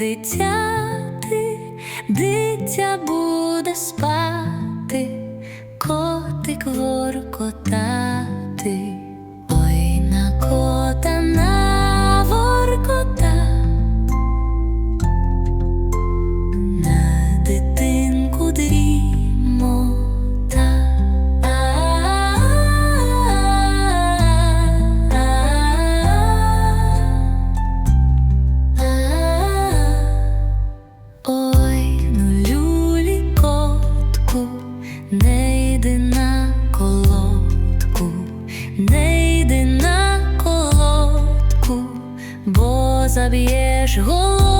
дитяти, дитя буде спати, котик воркотати, ой на кот. не йди на колодку, бо заб'єш голову.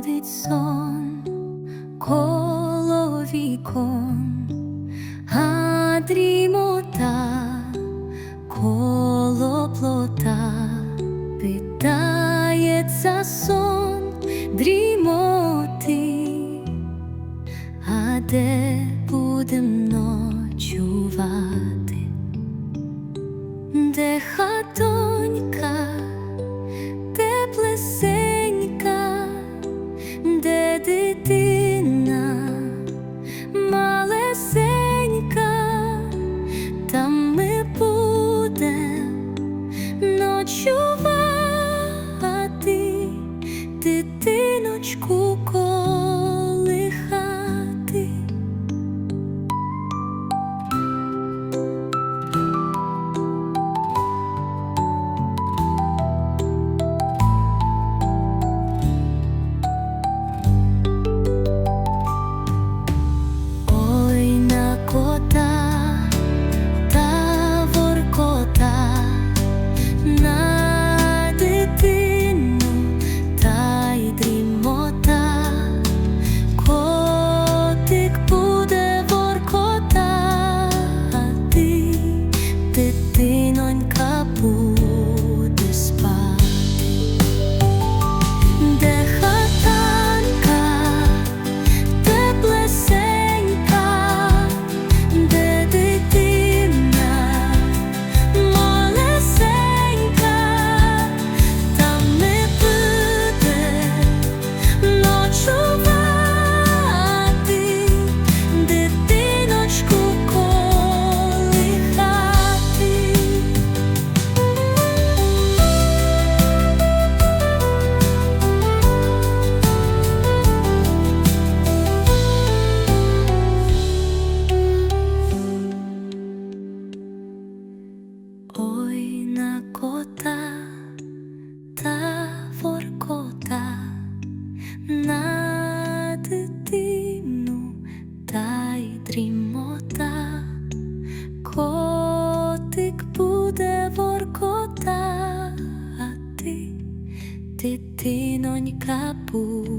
Ходить сон коло вікон, а дрімота коло плота питається сон дрімота. ночувати, дитиночку. did дрімота, котик буде воркота, а ти, дитинонька буде.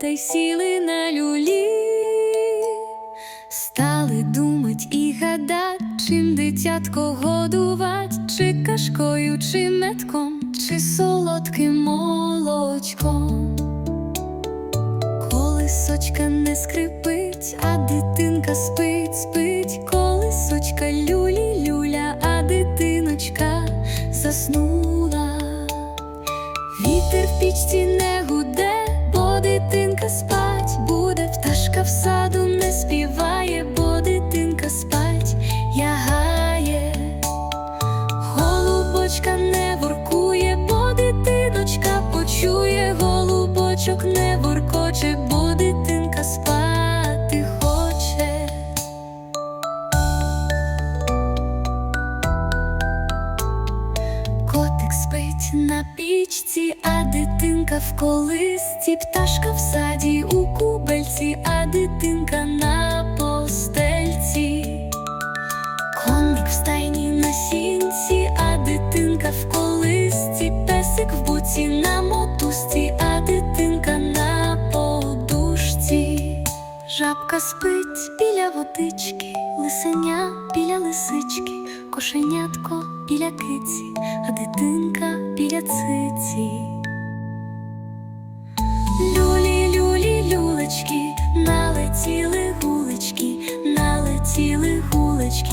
та й сіли на люлі, стали думать і гадать, чим дитятко годувать, чи кашкою, чи метком, чи солодким молочком. Колесочка не скрипить, а дитинка спить, спить, колесочка люлі, люля, а дитиночка заснула. Вітер в пічці не спать буде, пташка в саду не співає, бо дитинка спать ягає, Голубочка не воркує, бо дитиночка почує, голубочок не воркоче, Котик на пічці, а дитинка в колисці, пташка в саді у кубельці, а дитинка на постельці. Коник в стайні на сінці, а дитинка в колисці, песик в буці на мотузці, а дитинка на подушці. Жабка спить біля водички, кошенятко біля киці, а дитинка біля циці. Люлі, люлі, люлечки, налетіли гулечки, налетіли гулечки,